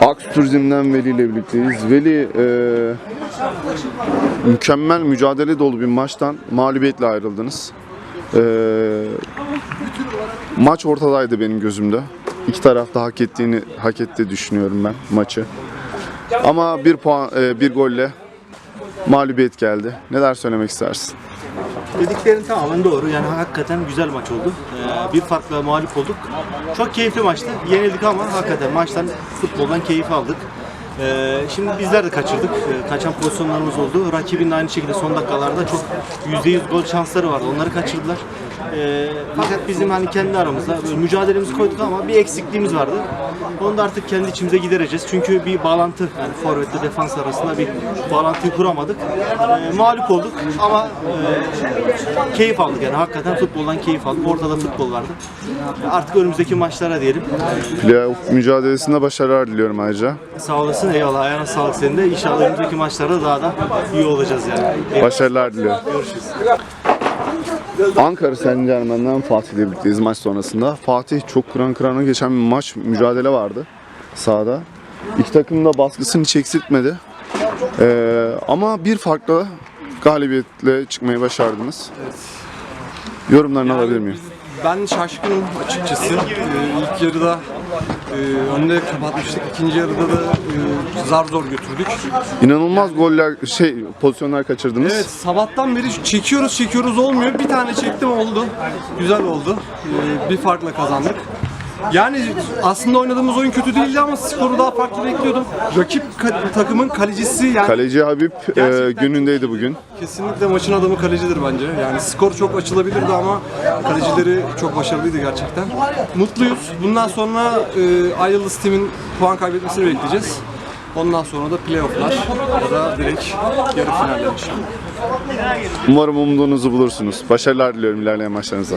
Aks Turizm'den Veli ile birlikteyiz. Veli e, mükemmel mücadele dolu bir maçtan mağlubiyetle ayrıldınız. E, maç ortadaydı benim gözümde. İki taraf da hak ettiğini hak etti düşünüyorum ben maçı. Ama bir puan e, bir golle mağlubiyet geldi. Neler söylemek istersin? Dediklerin tamamen doğru. Yani hakikaten güzel maç oldu. Ee, bir farkla mağlup olduk. Çok keyifli maçtı. Yenildik ama hakikaten maçtan, futboldan keyif aldık. Ee, şimdi bizler de kaçırdık. Ee, kaçan pozisyonlarımız oldu. Rakibin de aynı şekilde son dakikalarda çok %100 gol şansları vardı. Onları kaçırdılar. Ee, fakat bizim hani kendi aramızda böyle mücadelemizi koyduk ama bir eksikliğimiz vardı. Onu da artık kendi içimize gidereceğiz. Çünkü bir bağlantı yani forvetle defans arasında bir bağlantıyı kuramadık. Ee, mağlup olduk ama e, keyif aldık yani hakikaten futboldan keyif aldık. Ortada futbol vardı. Artık önümüzdeki maçlara diyelim. Playoff mücadelesinde başarılar diliyorum ayrıca. Sağ olasın eyvallah ayağına sağlık senin de. İnşallah önümüzdeki maçlarda daha da iyi olacağız yani. Başarılar diliyorum. Ankara Saint Germain'den Fatih ile birlikteyiz maç sonrasında. Fatih çok kıran kırana geçen bir maç mücadele vardı sahada. İki takım da baskısını hiç eksiltmedi. Ee, ama bir farklı galibiyetle çıkmayı başardınız. Yorumlarını alabilir miyim? Ben şaşkınım açıkçası. Ee, ilk yarıda e, önde kapatmıştık. İkinci yarıda da e, zar zor götürdük. İnanılmaz goller, şey pozisyonlar kaçırdınız. Evet sabahtan beri çekiyoruz çekiyoruz olmuyor. Bir tane çektim oldu. Güzel oldu. Ee, bir farkla kazandık. Yani aslında oynadığımız oyun kötü değildi ama skoru daha farklı bekliyordum. Rakip ka- takımın kalecisi yani Kaleci Habib e, günündeydi bugün. kesinlikle maçın adamı kalecidir bence. Yani skor çok açılabilirdi ama kalecileri çok başarılıydı gerçekten. Mutluyuz. Bundan sonra e, Ay Yıldız Team'in puan kaybetmesini bekleyeceğiz. Ondan sonra da playofflar ya da direkt yarı finaller inşallah. Umarım umduğunuzu bulursunuz. Başarılar diliyorum ilerleyen maçlarınızda.